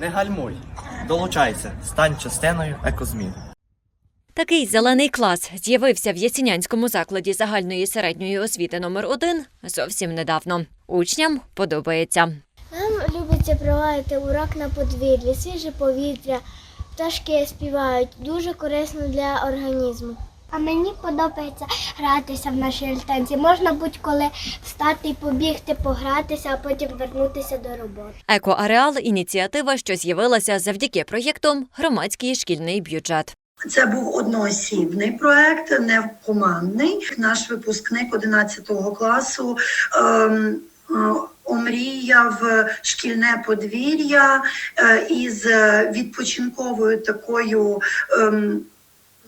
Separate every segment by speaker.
Speaker 1: Не гальмуй, долучайся, стань частиною екозмін.
Speaker 2: Такий зелений клас з'явився в Ясінянському закладі загальної середньої освіти номер 1 зовсім недавно. Учням подобається.
Speaker 3: Нам любиться проводити урок на подвір'ї, свіже повітря, пташки співають, дуже корисно для організму.
Speaker 4: А мені подобається гратися в нашій альтанці. Можна будь-коли встати побігти, погратися, а потім вернутися до роботи.
Speaker 2: Екоареал ініціатива, що з'явилася завдяки проєкту Громадський шкільний бюджет.
Speaker 5: Це був одноосібний проект, не командний. Наш випускник 11 класу ем, е, омріяв шкільне подвір'я е, із відпочинковою такою. ем,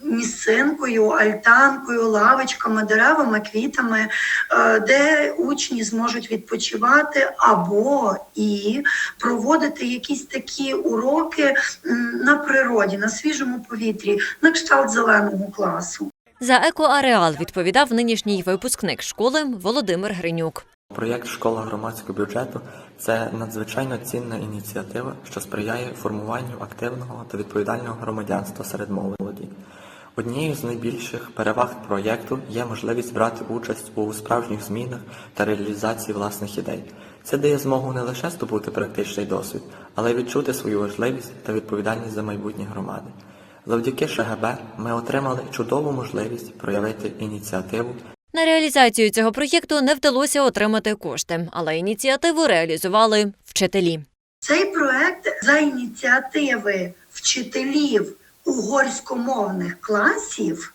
Speaker 5: Місцинкою, альтанкою, лавочками, деревами, квітами, е, де учні зможуть відпочивати або і проводити якісь такі уроки на природі, на свіжому повітрі, на кшталт зеленого класу.
Speaker 2: За екоареал відповідав нинішній випускник школи Володимир Гринюк.
Speaker 6: Проєкт Школа громадського бюджету це надзвичайно цінна ініціатива, що сприяє формуванню активного та відповідального громадянства серед молоді. Однією з найбільших переваг проєкту є можливість брати участь у справжніх змінах та реалізації власних ідей. Це дає змогу не лише здобути практичний досвід, але й відчути свою важливість та відповідальність за майбутнє громади. Завдяки ШГБ ми отримали чудову можливість проявити ініціативу
Speaker 2: На реалізацію цього проєкту не вдалося отримати кошти, але ініціативу реалізували вчителі.
Speaker 5: Цей проект за ініціативи вчителів угорськомовних класів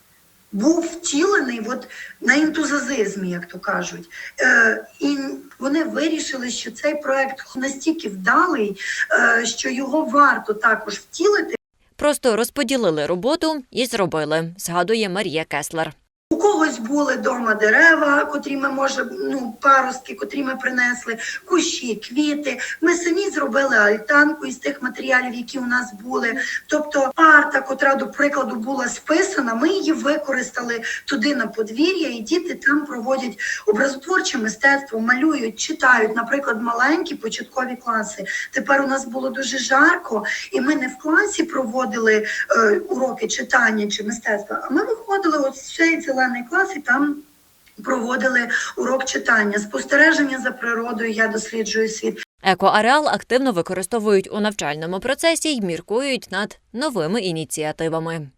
Speaker 5: був втілений от на ентузазизмі, як то кажуть. Е, і вони вирішили, що цей проект настільки вдалий, е, що його варто також втілити.
Speaker 2: Просто розподілили роботу і зробили, згадує Марія Кеслер.
Speaker 5: У когось були вдома дерева, котрі ми може, ну, паростки, котрі ми принесли, кущі, квіти. Ми самі зробили альтанку із тих матеріалів, які у нас були. Тобто арта, котра, до прикладу, була списана, ми її використали туди на подвір'я, і діти там проводять образотворче мистецтво, малюють, читають, наприклад, маленькі початкові класи. Тепер у нас було дуже жарко, і ми не в класі проводили е, уроки читання чи мистецтва, а ми виходили от цей зелений клас і там. Проводили урок читання, спостереження за природою. Я досліджую світ.
Speaker 2: Екоареал активно використовують у навчальному процесі й міркують над новими ініціативами.